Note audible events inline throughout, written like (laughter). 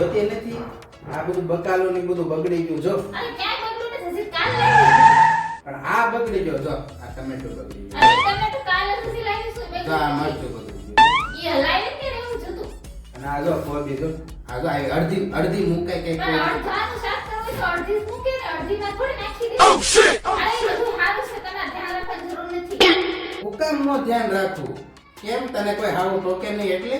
આ બધું બકાલો ને બધું બગડી ગયું જો. અરે ક્યાંય બગડ્યું નથી કાલ પણ આ બગડી ગયો જો. આ ટમેટો બગડી ગયો. અરે તમે કાલ જ લાવી શું? જો આ મરચું બગડી ગયું. હલાવી અને આ જો કોબી જો આ જો આ અડધી અડધી મુકાય કઈ કોઈ અડધાનું શાક કરવું તો અડધી મૂકે ને અડધીમાં થોડી નાખી દેવું અરે એ બધું સારું છે તમારે ધ્યાન રાખવાની જરૂર નથી. હુકામ નો ધ્યાન રાખવું. કેમ તને કોઈ હાવું ટોકે નહીં એટલે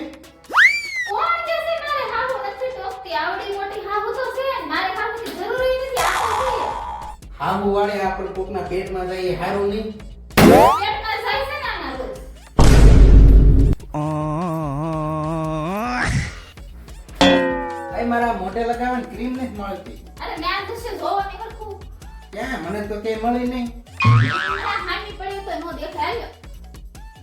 કોણ કે છે મારે હાહુ નથી ટોકતી આવડી મોટી હાહુ તો છે ને મારે હાહુની જરૂર ય નથી આ તો છે હાવું વાળે આપણે કોકના પેટમાં જાય એ હારું નહીં? પેટમાં જાય છે રોજ. મારા મોઢે લગાવવાની ક્રીમ નથી મળતી. અરે મેં દુષ્ય જોવો ને હરખું ક્યાં? મને તો કે મળી નહીં. હાની પડ્યો તો નો દેખાય.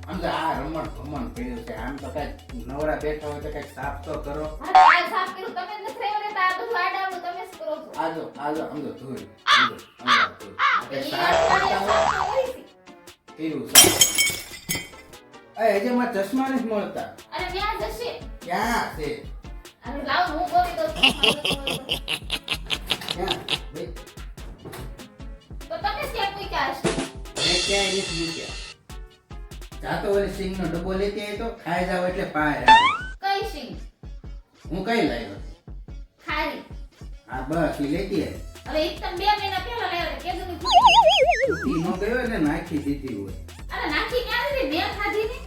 આમ તો આ રમણ ભમણ કર્યું છે. આમ તો કંઈક નવરા બેઠા હોય તો કંઈક સાફ તો કરો. હા સાફ કર્યું. તમે નથી રહ્યો ને આ બધું આડાવડું તમે જ કરો છો. આજો આજો આમ તો ધૂળ આમ તો, આમ તો કઈ સાફ કરતા હોય. સાફ હજે ચશ્મા નથી મળતા. અરે ત્યાં જશે? ક્યાં છે? અરે લાવ હું ગોતી દઉં (laughs) ક્યાં? ભાઈ. તો તમે જ ક્યાં મૂક્યા મેં ક્યાંય નથી મૂક્યા. જાતો ઓલી સિંગનો ડબ્બો લેતી આવી તો ખાઈ જાવ એટલે પાર આવે. કઈ સિંગ? હું કઈ લાવ્યો? ખારી હા બસ એ લેતી આવી હવે એક તમે બે મહિના પહેલા લાવ્યો હતા, કેદુની ઈ નો ગયો એટલે નાખી દીધી હોય. અરે નાખી ક્યાં દીધી મેં ખાધી ને?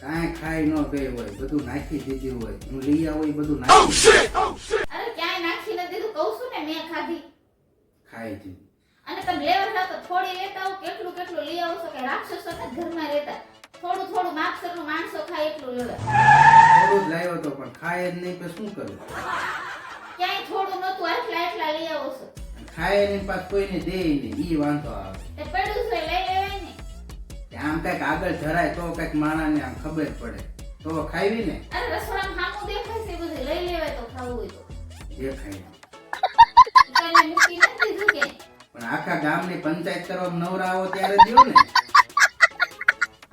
કાંઈ ખાઈ ન ગઈ હોય બધું નાખી દીધી હોય. હું લઈ આવું એ બધું નાખી દીધું. અરે ક્યાંય નાખી ન દીધું કહું છું ને મેં ખાધી. ખાઈ દીધી. અને તમે લેવા જાવ તો થોડી લેતા આવો કેટલું છો કે રાક્ષસો ને ઘરમાં રહેતા. થોડું થોડું માપસરનું માણસો ખાય એટલું લેવા થોડું જ લાવ્યો તો પણ ખાય જ નહીં તો શું કરું? ક્યાંય થોડું નતું આટલા આટલા લઈ આવો છો. ખાય નહીં પાસ કોઈને દે નહીં ઈ વાંધો આવે. તે પડ્યું છે લઈ લેવાય ને. આમ કંઈક આગળ જરાય તો કંઈક માણાને આમ ખબર પડે. તો ખાવી ને? અરે રસોડામાં સામું દેખાય છે બધું લઈ લેવાય તો ખાવું હોય તો. દેખાય. કઈને મૂકી નથી દીધું કે પણ આખા ગામની પંચાયત કરવા નવરા આવો ત્યારે દ્યો ને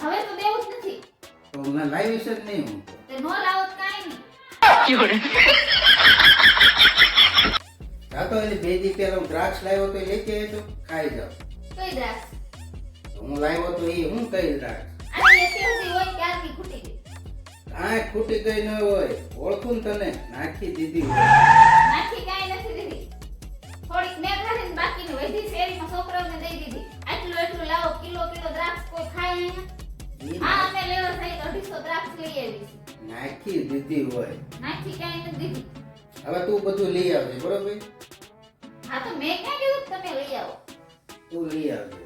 હવે તો દેવું જ નથી. તો હું લાવીશ જ નહીં હું. તો. નો લાવો કાઈ નહીં. જાતો એટલે બે દી પહેલા દ્રાક્ષ લાવ્યો તો એ કે તો ખાઈ જાવ કઈ દ્રાક્ષ? હું લાવ્યો તો એ હું કઈ દ્રાક્ષ? હોય ક્યારની ખૂટી ગઈ? કાંઈ ખૂટી ગઈ ન હોય ઓળખું તને નાખી દીધી નાખી કાંઈ નથી દ્રાક્ષ લઈ આવી નાખી દીધી હોય. નાખી કઈ નથી દીધી. હવે તું બધું લઈ આવજે બરોબર? હા તો મેં ક્યાં કીધું કે તમે લઈ આવો? તું લઈ આવજે.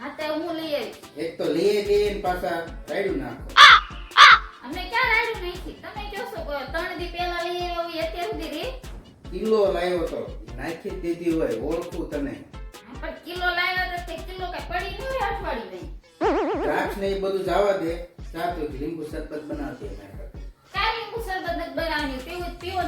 હા તો હું લઈ આવી એક તો લઈ લઈએ ને પાછા રાયડું નાખો. અમે ક્યાં રાડ્યું નાખી? તમે કહો છો કે ત્રણ દી પહેલા લઈ હોય અત્યાર સુધી રે? કિલો લાવ્યો તો. નાખી દીધી હોય ઓળખું તને. પણ કિલો લાવ્યો તો તે કિલો કઈ પડી ન હોય અઠવાડિયું. નહીં દ્રાક્ષ ને એ બધું જવા દે. ચાતો એક લીંબુ શરબત બનાવતી. કાંઈ લીંબુ શરબત નથી બનાવવાની પીવું પીવો